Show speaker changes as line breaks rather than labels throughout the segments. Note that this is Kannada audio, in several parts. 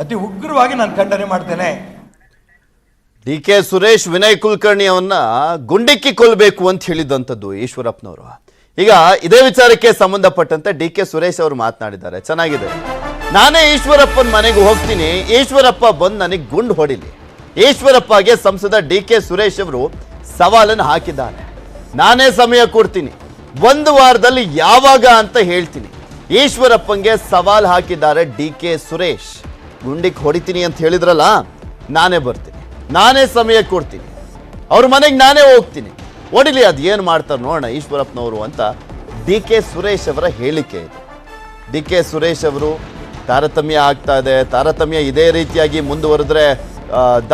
ಅತಿ ಉಗ್ರವಾಗಿ ನಾನು ಖಂಡನೆ ಮಾಡ್ತೇನೆ.
ಡಿ ಕೆ ಸುರೇಶ್ ವಿನಯ್ ಕುಲಕರ್ಣಿ ಅವನ್ನ ಗುಂಡಿಕ್ಕಿ ಕೊಲ್ಲಬೇಕು ಅಂತ ಹೇಳಿದಂಥದ್ದು ಈಶ್ವರಪ್ಪನವರು. ಈಗ ಇದೇ ವಿಚಾರಕ್ಕೆ ಸಂಬಂಧಪಟ್ಟಂತೆ ಡಿ ಕೆ ಸುರೇಶ್ ಅವರು ಮಾತನಾಡಿದ್ದಾರೆ. ಚೆನ್ನಾಗಿದೆ. ನಾನೇ ಈಶ್ವರಪ್ಪನ ಮನೆಗೆ ಹೋಗ್ತೀನಿ. ಈಶ್ವರಪ್ಪ ಬಂದು ನನಗೆ ಗುಂಡು ಹೊಡಿಲಿ. ಈಶ್ವರಪ್ಪಗೆ ಸಂಸದ ಡಿ ಕೆ ಸುರೇಶ್ ಅವರು ಸವಾಲನ್ನು ಹಾಕಿದ್ದಾರೆ ನಾನೇ ಸಮಯ ಕೊಡ್ತೀನಿ. ಒಂದು ವಾರದಲ್ಲಿ ಯಾವಾಗ ಅಂತ ಹೇಳ್ತೀನಿ. ಈಶ್ವರಪ್ಪಂಗೆ ಸವಾಲ್ ಹಾಕಿದ್ದಾರೆ ಡಿ ಕೆ ಸುರೇಶ್. ಗುಂಡಿಗೆ ಹೊಡಿತೀನಿ ಅಂತ ಹೇಳಿದ್ರಲ್ಲ, ನಾನೇ ಬರ್ತೀನಿ. ನಾನೇ ಸಮಯ ಕೊಡ್ತೀನಿ. ಅವ್ರ ಮನೆಗೆ ನಾನೇ ಹೋಗ್ತೀನಿ. ಹೊಡಿಲಿ, ಅದು ಏನು ಮಾಡ್ತಾರೆ ನೋಡೋಣ ಈಶ್ವರಪ್ಪನವರು ಅಂತ ಡಿ ಕೆ ಸುರೇಶ್ ಅವರ ಹೇಳಿಕೆ ಇದೆ. ಡಿ ಕೆ ಸುರೇಶ್ ಅವರು, ತಾರತಮ್ಯ ಆಗ್ತಾ ಇದೆ. ತಾರತಮ್ಯ ಇದೇ ರೀತಿಯಾಗಿ ಮುಂದುವರೆದ್ರೆ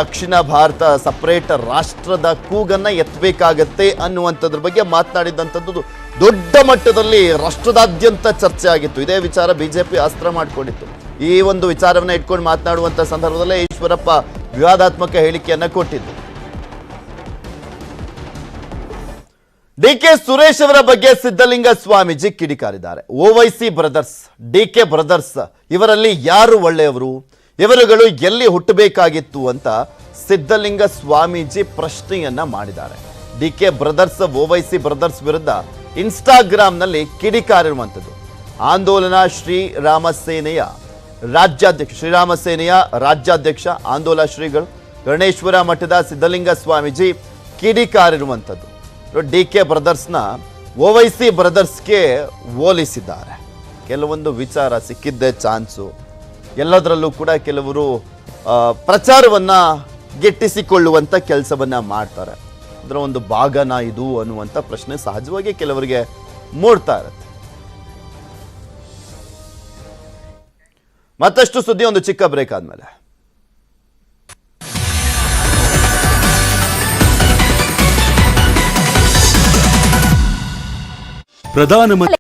ದಕ್ಷಿಣ ಭಾರತ ಸಪ್ರೇಟ್ ರಾಷ್ಟ್ರದ ಕೂಗನ್ನು ಎತ್ತಬೇಕಾಗತ್ತೆ ಅನ್ನುವಂಥದ್ರ ಬಗ್ಗೆ ಮಾತನಾಡಿದಂಥದ್ದು ದೊಡ್ಡ ಮಟ್ಟದಲ್ಲಿ ರಾಷ್ಟ್ರದಾದ್ಯಂತ ಚರ್ಚೆ ಆಗಿತ್ತು. ಇದೇ ವಿಚಾರ ಬಿಜೆಪಿ ಅಸ್ತ್ರ ಮಾಡಿಕೊಂಡಿತ್ತು. ಈ ಒಂದು ವಿಚಾರವನ್ನ ಇಟ್ಕೊಂಡು ಮಾತನಾಡುವಂಥ ಸಂದರ್ಭದಲ್ಲೇ ಈಶ್ವರಪ್ಪ ವಿವಾದಾತ್ಮಕ ಹೇಳಿಕೆಯನ್ನ ಕೊಟ್ಟಿದ್ದು ಡಿ ಕೆ ಸುರೇಶ್ ಅವರ ಬಗ್ಗೆ ಸಿದ್ದಲಿಂಗ ಸ್ವಾಮೀಜಿ ಕಿಡಿಕಾರಿದ್ದಾರೆ. ಓವೈಸಿ ಬ್ರದರ್ಸ್, ಡಿಕೆ ಬ್ರದರ್ಸ್, ಇವರಲ್ಲಿ ಯಾರು ಒಳ್ಳೆಯವರು? ಇವರುಗಳು ಎಲ್ಲಿ ಹುಟ್ಟಬೇಕಾಗಿತ್ತು ಅಂತ ಸಿದ್ದಲಿಂಗ ಸ್ವಾಮೀಜಿ ಪ್ರಶ್ನೆಯನ್ನ ಮಾಡಿದ್ದಾರೆ. ಡಿಕೆ ಬ್ರದರ್ಸ್ ಓವೈಸಿ ಬ್ರದರ್ಸ್ ವಿರುದ್ಧ ಇನ್ಸ್ಟಾಗ್ರಾಂನಲ್ಲಿ ಕಿಡಿಕಾರಿರುವಂಥದ್ದು. ಆಂದೋಲನ ಶ್ರೀರಾಮ ಸೇನೆಯ ರಾಜ್ಯಾಧ್ಯಕ್ಷ ಶ್ರೀರಾಮ ಸೇನೆಯ ರಾಜ್ಯಾಧ್ಯಕ್ಷ ಆಂದೋಲ ಶ್ರೀಗಳು ಗಣೇಶ್ವರ ಮಠದ ಸಿದ್ಧಲಿಂಗ ಸ್ವಾಮೀಜಿ ಕಿಡಿಕಾರಿರುವಂಥದ್ದು ಡಿ ಕೆ ಬ್ರದರ್ಸ್ನ ಓವೈಸಿ ಬ್ರದರ್ಸ್ಗೆ ಹೋಲಿಸಿದ್ದಾರೆ. ಕೆಲವೊಂದು ವಿಚಾರ ಸಿಕ್ಕಿದ್ದೇ ಚಾನ್ಸು. ಎಲ್ಲದರಲ್ಲೂ ಕೂಡ ಕೆಲವರು ಪ್ರಚಾರವನ್ನು ಗಿಟ್ಟಿಸಿಕೊಳ್ಳುವಂಥ ಕೆಲಸವನ್ನು ಮಾಡ್ತಾರೆ. ಅದರ ಒಂದು ಭಾಗನ ಇದು ಅನ್ನುವಂಥ ಪ್ರಶ್ನೆ ಸಹಜವಾಗಿ ಕೆಲವರಿಗೆ ಮೂಡ್ತಾ ಮತ್ತಷ್ಟು ಸುದ್ದಿ ಒಂದು ಚಿಕ್ಕ ಬ್ರೇಕ್ ಆದ್ಮೇಲೆ.
ಪ್ರಧಾನಮಂತ್ರಿ